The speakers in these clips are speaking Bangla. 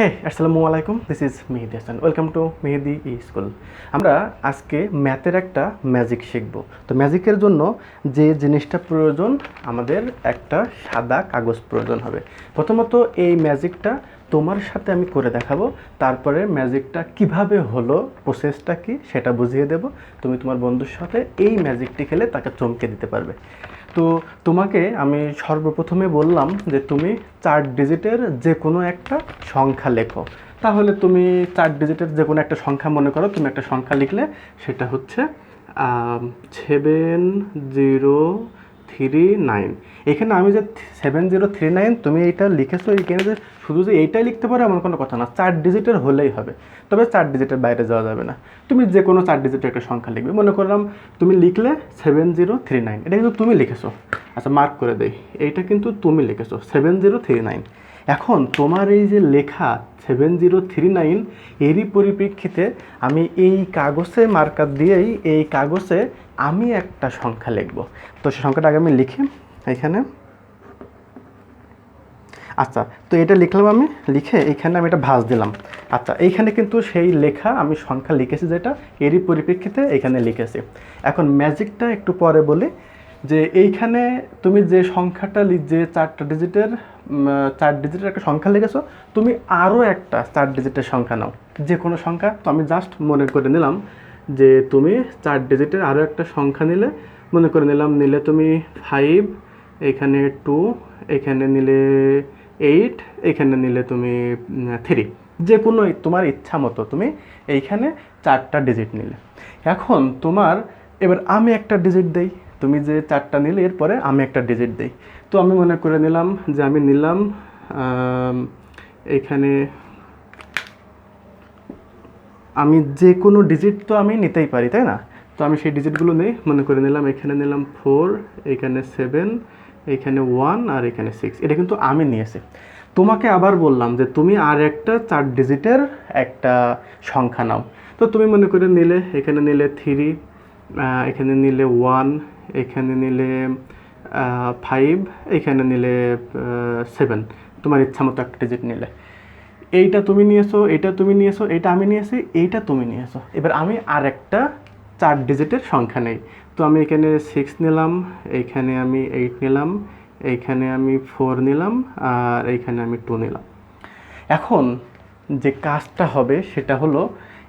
হে আসসালামু আলাইকুম this is Mehedi Hasan welcome to Mehedi e school আমরা আজকে ম্যাথের একটা ম্যাজিক শিখব। তো ম্যাজিকের জন্য যে জিনিসটা প্রয়োজন, আমাদের একটা সাদা কাগজ প্রয়োজন হবে। প্রথমত এই ম্যাজিকটা তোমার সাথে আমি করে দেখাবো, তারপরে ম্যাজিকটা কীভাবে হলো প্রসেসটা কি সেটা বুঝিয়ে দেব। তুমি তোমার বন্ধুর সাথে এই ম্যাজিকটি খেলে তাকে চমকে দিতে পারবে। তো তোমাকে আমি সর্বপ্রথমে বললাম যে তুমি চার ডিজিটের যে কোনো একটা সংখ্যা লেখো। তাহলে তুমি চার ডিজিটের যে কোনো একটা সংখ্যা মনে করো, তুমি একটা সংখ্যা লিখলে সেটা হচ্ছে সেভেন জিরো থ্রি নাইন। এখানে আমি যে সেভেন জিরো থ্রি নাইন, তুমি এইটা লিখেছো এখানে যে শুধু যে এইটাই লিখতে পারো এমন কোনো কথা না, চার ডিজিটের হলেই হবে। তবে চার ডিজিটের বাইরে যাওয়া যাবে না। তুমি যে কোনো চার ডিজিটের একটা সংখ্যা লিখবে। মনে করলাম তুমি লিখলে সেভেন জিরো থ্রি নাইন। এটা কিন্তু তুমি লিখেছো। আচ্ছা মার্ক করে দেই। এইটা কিন্তু তুমি লিখেছো, সেভেন জিরো থ্রি নাইন। এখন তোমার এই যে লেখা সেভেন জিরো থ্রি নাইন, এরই পরিপ্রেক্ষিতে আমি এই কাগজে মার্কার দিয়েই, এই কাগজে আমি একটা সংখ্যা লিখব। তো সেই সংখ্যাটা আগে আমি লিখি এখানে। আচ্ছা তো এটা লিখলাম আমি, লিখে এইখানে আমি এটা ভাঁজ দিলাম। আচ্ছা এইখানে কিন্তু সেই লেখা আমি সংখ্যা লিখেছি যেটা, এরই পরিপ্রেক্ষিতে এখানে লিখেছি। এখন ম্যাজিকটা একটু পরে বলি, যে এইখানে তুমি যে সংখ্যাটা যে চারটা ডিজিটের চার ডিজিটের একটা সংখ্যা লিখেছো, তুমি আরও একটা চার ডিজিটের সংখ্যা নাও। যে কোনো সংখ্যা, তো আমি জাস্ট মনে করে নিলাম যে তুমি চার ডিজিটের আরও একটা সংখ্যা নিলে, মনে করে নিলাম নিলে তুমি ফাইভ এখানে টু এখানে নিলে এইট এখানে নিলে তুমি থ্রি যে কোনো তোমার ইচ্ছা মতো তুমি এইখানে চারটা ডিজিট নিলে। এখন তোমার, এবার আমি একটা ডিজিট দেই। তুমি যে চারটা নিলে, এরপরে আমি একটা ডিজিট দেই। তো আমি মনে করে নিলাম যে আমি নিলাম এখানে আমি যে কোনো ডিজিট তো আমি নিতেই পারি, তাই না? তো আমি সেই ডিজিটগুলো নেই মনে করে নিলাম, এখানে নিলাম ফোর এখানে সেভেন এখানে ওয়ান আর এখানে সিক্স এটা কিন্তু আমি নিয়েছি। তোমাকে আবার বললাম যে তুমি আর একটা চার ডিজিটের একটা সংখ্যা নাও। তো তুমি মনে করে নিলে, এখানে নিলে থ্রি এখানে নিলে ওয়ান এখানে নিলে ফাইভ এখানে নিলে সেভেন তোমার ইচ্ছা মতো একটা ডিজিট নিলে। এইটা তুমি নিয়েছো এটা তুমি নিয়েছো এটা আমি নিয়েছি, এইটা তুমি নিয়েছো। এবার আমি আর একটা চার ডিজিটের সংখ্যা নেই। তো আমি এখানে সিক্স নিলাম, এইখানে আমি এইট নিলাম, এইখানে আমি ফোর নিলাম, আর এইখানে আমি টু নিলাম। এখন যে কাজটা হবে সেটা হলো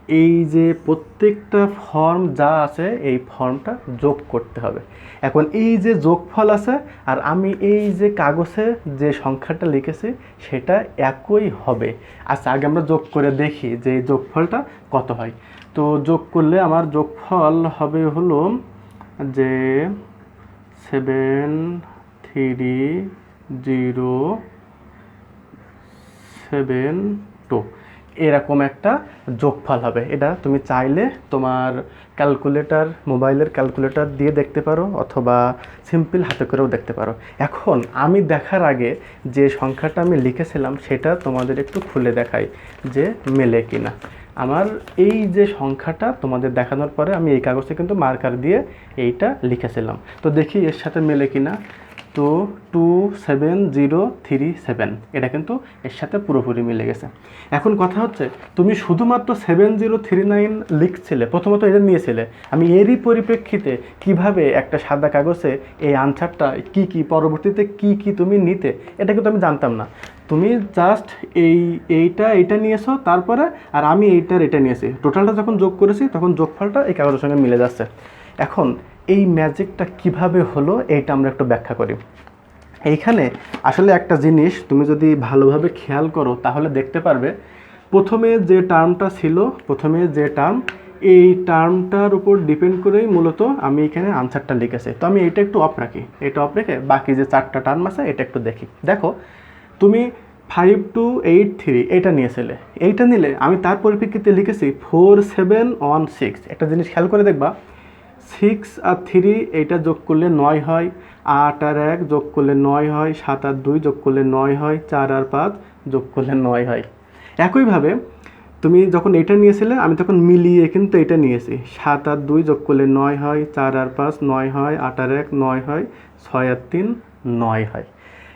এই যে প্রত্যেকটা ফর্ম যা আছে, এই ফর্মটা যোগ করতে হবে। এখন এই যে যোগফল আছে, আর আমি এই যে কাগজে যে সংখ্যাটা লিখেছি, সেটা একই হবে। আচ্ছা আগে আমরা যোগ করে দেখি যে এই যোগফলটা কত হয়। তো যোগ করলে আমার যোগফল হবে হলো যে seven three zero seven two এরকম একটা যোগফল হবে। এটা তুমি চাইলে তোমার ক্যালকুলেটর মোবাইলের ক্যালকুলেটর দিয়ে দেখতে পারো অথবা সিম্পল হাতে করেও দেখতে পারো। এখন আমি দেখার আগে যে সংখ্যাটা আমি লিখেছিলাম সেটা তোমাদের একটু খুলে দেখাই যে মেলে কিনা। আমার এই যে সংখ্যাটা তোমাদের দেখানোর পরে আমি এই কাগজে কিন্তু মার্কার দিয়ে এইটা লিখেছিলাম। তো দেখি এর সাথে মেলে কিনা। তো two seven zero three seven এটা কিন্তু এর সাথে পুরোপুরি মিলে গেছে। এখন কথা হচ্ছে, তুমি শুধুমাত্র সেভেন জিরো থ্রি নাইন লিখছিলে, প্রথমত এটা নিয়েছিলে। আমি এরই পরিপ্রেক্ষিতে কীভাবে একটা সাদা কাগজে এই আনসারটা কি কি, পরবর্তীতে কি কি তুমি নিতে, এটা কিন্তু আমি জানতাম না। তুমি জাস্ট এই, এইটা এইটা নিয়েছো, তারপরে আর আমি এইটার এটা নিয়েছি। টোটালটা যখন যোগ করেছি, তখন যোগফলটা এই কাগজের সঙ্গে মিলে যাচ্ছে। এখন এই ম্যাজিকটা কীভাবে হলো, এইটা আমরা একটু ব্যাখ্যা করি। এইখানে আসলে একটা জিনিস, তুমি যদি ভালোভাবে খেয়াল করো, তাহলে দেখতে পারবে, প্রথমে যে টার্মটা ছিল, প্রথমে যে টার্ম, এই টার্মটার উপর ডিপেন্ড করেই মূলত আমি এখানে আনসারটা লিখেছি। তো আমি এটা একটু অফ রাখি এটা অফ রেখে বাকি যে চারটা টার্ম আছে, এটা একটু দেখি। দেখো, তুমি ফাইভ টু এইট থ্রি এইটা নিয়েছিলে। এইটা নিলে আমি তার পরিপ্রেক্ষিতে লিখেছি ফোর সেভেন ওয়ান সিক্স একটা জিনিস খেয়াল করে দেখবা সিক্স আর থ্রি এইটা যোগ করলে নয় হয়, আট আর এক যোগ করলে নয় হয়, সাত আর দুই যোগ করলে নয় হয়, চার আর পাঁচ যোগ করলে নয় হয়। একইভাবে তুমি যখন এটা নিয়েছিলে, আমি তখন মিলিয়ে কিন্তু এটা নিয়েছি। সাত আর দুই যোগ করলে নয় হয়, চার আর পাঁচ নয় হয়, আট আর এক নয় হয়, ছয় আর তিন নয় হয়।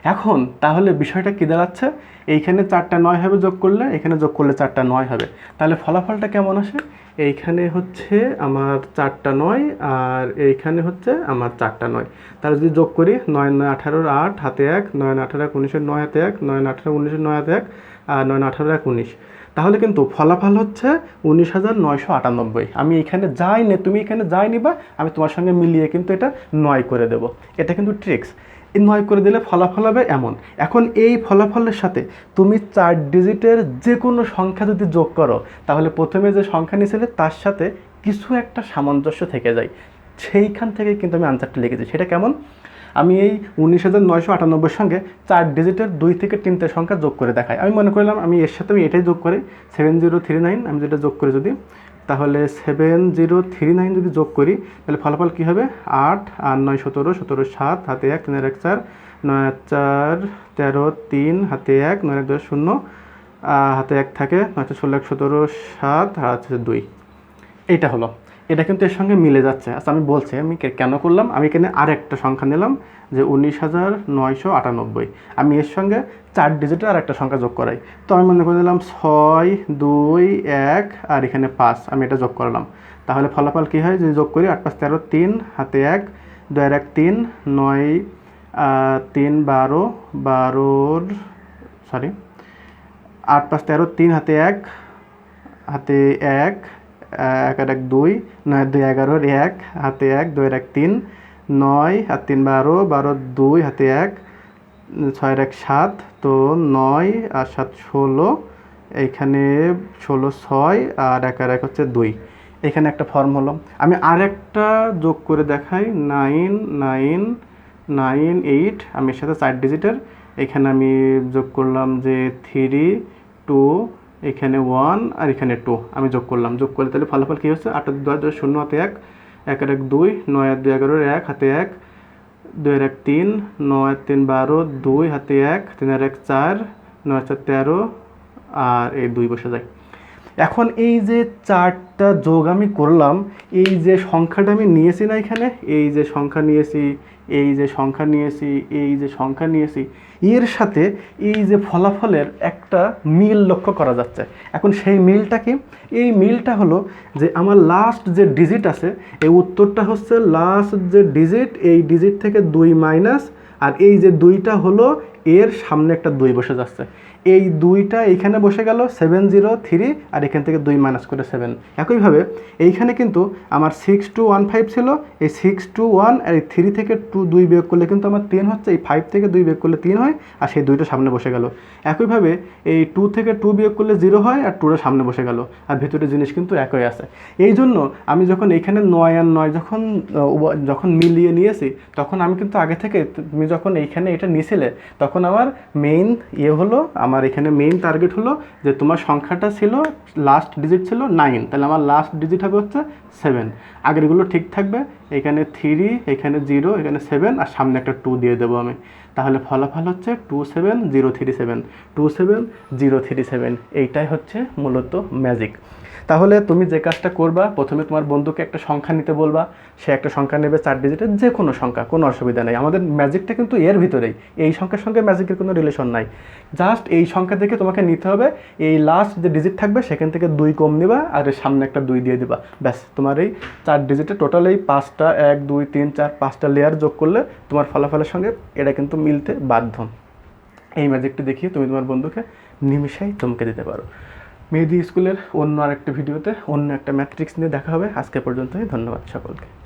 এখন তাহলে বিষয়টা কী দাঁড়াচ্ছে? এইখানে চারটা নয় হবে যোগ করলে, এখানে যোগ করলে চারটা নয় হবে। তাহলে ফলাফলটা কেমন আসে? এইখানে হচ্ছে আমার চারটা নয় আর এইখানে হচ্ছে আমার চারটা নয়। তাহলে যদি যোগ করি, নয় নয়, আঠারোর আট, হাতে এক, নয় আঠারো, এক উনিশের নয়, হাতে এক, নয় আঠারো উনিশের নয়, হাতে এক, আর নয় আঠারো, এক, উনিশ। তাহলে কিন্তু ফলাফল হচ্ছে উনিশ হাজার নয়শো আটানব্বই। আমি এখানে যাই নে, তুমি এখানে যাই নিবা, আমি তোমার সঙ্গে মিলিয়ে কিন্তু এটা নয় করে দেব। এটা কিন্তু ট্রিক্স নয় করে দিলে ফলাফল হবে এমন। এখন এই ফলাফলের সাথে তুমি চার ডিজিটের যে কোনো সংখ্যা যদি যোগ করো, তাহলে প্রথমে যে সংখ্যা নিয়েছিলে তার সাথে কিছু একটা সামঞ্জস্য থেকে যায়। সেইখান থেকে কিন্তু আমি আনসারটা লিখেছি। সেটা কেমন? আমি এই উনিশ হাজার নয়শো আটানব্বইয়ের সঙ্গে চার ডিজিটের দুই থেকে তিনটে সংখ্যা যোগ করে দেখাই। আমি মনে করলাম আমি এর সাথে আমি এটাই যোগ করি সেভেন জিরো থ্রি নাইন আমি যেটা যোগ করি যদি তাহলে সেভেন জিরো থ্রি নাইন যদি যোগ করি, তাহলে ফলাফল কী হবে? আট আর নয়, সতেরো সতেরো, সাত, হাতে এক, তিনের এক, চার, নয় চার, তেরো, তিন, হাতে এক, নয়, এক, দশ, শূন্য হাতে এক থাকে, নয় ষোলো, এক, সতেরো, সাত, আর দুই। এইটা হলো। এটা কিন্তু এর সঙ্গে মিলে যাচ্ছে। আচ্ছা আমি বলছি, আমি কেন করলাম? আমি এখানে আর একটা সংখ্যা নিলাম, যে উনিশ হাজার নয়শো আটানব্বই। আমি এর সঙ্গে চার ডিজিটের আর একটা সংখ্যা যোগ করাই। তো আমি মনে করে নিলাম ছয়, দুই, এক, আর এখানে পাঁচ। আমি এটা যোগ করলাম। তাহলে ফলাফল কী হয়? যদি যোগ করি, আট পাঁচ তেরো, তিন, হাতে এক দুই এক, তিন, নয় তিন, বারো, বারোর সরি আট পাঁচ তেরো, তিন, হাতে এক হাতে এক এক আর এক, দুই, নয়, দুই এগারোর এক, হাতে এক, দুইয়ের এক, তিন, নয় আর তিন, বারো বারো, দুই, হাতে এক, ছয়ের এক, সাত, তো নয় আর সাত, ষোলো, এইখানে ষোলো, ছয় আর এক আর এক হচ্ছে দুই। এখানে একটা ফর্ম হলো। আমি আরেকটা যোগ করে দেখাই নাইন নাইন নাইন এইট আমি এর সাথে চার ডিজিটের এখানে আমি যোগ করলাম যে থ্রি টু এখানে ওয়ান আর এখানে টু আমি যোগ করলাম। যোগ করলে তাহলে ফলাফল কী হচ্ছে? আট দু হাজার শূন্য হাতে এক। এক আর এক, দুই, নয় দুই, এগারোর এক, হাতে এক। দুই এক, তিন, নয় তিন, বারো, দুই, হাতে এক। তিন এক, চার, নয়, চার, তেরো। আর এই দুই বসে যায়। এখন এই যে চারটা যোগ আমি করলাম, এই যে সংখ্যাটা আমি নিয়েছি না এখানে, এই যে সংখ্যা নিয়েছি, এই যে সংখ্যা নিয়েছি, এই যে সংখ্যা নিয়েছি, এর সাথে এই যে ফলাফলের একটা মিল লক্ষ্য করা যাচ্ছে। এখন সেই মিলটা কি? এই মিলটা হলো যে আমার লাস্ট যে ডিজিট আছে, এই উত্তরটা হচ্ছে লাস্ট যে ডিজিট এই ডিজিট থেকে দুই মাইনাস আর এই যে দুইটা হলো এর সামনে একটা দুই বসে যাচ্ছে। এই দুইটা এইখানে বসে গেল সেভেন জিরো থ্রি আর এখান থেকে দুই মাইনাস করে সেভেন একইভাবে এইখানে কিন্তু আমার সিক্স টু ওয়ান ফাইভ ছিল, এই সিক্স টু ওয়ান আর এই থ্রি থেকে টু দুই বিয়োগ করলে কিন্তু আমার তিন হচ্ছে, এই ফাইভ থেকে দুই বিয়োগ করলে তিন হয় আর সেই দুইটা সামনে বসে গেল। একইভাবে এই টু থেকে টু বিয়োগ করলে জিরো হয় আর টুটা সামনে বসে গেল আর ভেতরের জিনিস কিন্তু একই আছে। এই জন্য আমি যখন এইখানে নয় আর নয় যখন যখন মিলিয়ে নিয়েছি, তখন আমি কিন্তু আগে থেকে, তুমি যখন এইখানে এটা নিয়েছিলে তখন আমার মেইন ইয়ে হলো আমার এখানে মেইন টার্গেট হলো যে তোমার সংখ্যাটা ছিল লাস্ট ডিজিট ছিল নাইন তাহলে আমার লাস্ট ডিজিট হবে হচ্ছে সেভেন আগেরগুলো ঠিক থাকবে, এখানে থ্রি এখানে জিরো এখানে সেভেন আর সামনে একটা টু দিয়ে দেবো আমি। তাহলে ফলাফল হচ্ছে two seven zero three seven two seven zero three seven এইটাই হচ্ছে মূলত ম্যাজিক তাহলে তুমি যে কাজটা করবা, প্রথমে তোমার বন্ধুকে একটা সংখ্যা নিতে বলবা, সে একটা সংখ্যা নেবে চার ডিজিটের যে কোনো সংখ্যা, কোনো অসুবিধা নেই। আমাদের ম্যাজিকটা কিন্তু এর ভিতরেই, এই সংখ্যার সঙ্গে ম্যাজিকের কোনো রিলেশন নাই। জাস্ট এই সংখ্যা থেকে তোমাকে নিতে হবে, এই লাস্ট যে ডিজিট থাকবে, সেখান থেকে দুই কম নিবা, আর সামনে একটা দুই দিয়ে দিবা। ব্যাস, তোমার এই চার ডিজিটে টোটাল এই পাঁচটা, এক, দুই, তিন, চার, পাঁচটা লেয়ার যোগ করলে তোমার ফলাফলের সঙ্গে এটা কিন্তু মিলতে বাধ্য। এই ম্যাজিকটি দেখিয়ে তুমি তোমার বন্ধুকে নিমিষেই চমকে দিতে পারো। মেহেদি স্কুলের অন্য আরেকটা ভিডিওতে অন্য একটা ম্যাট্রিক্স নিয়ে দেখা হবে। আজকে পর্যন্তই, ধন্যবাদ সকলকে।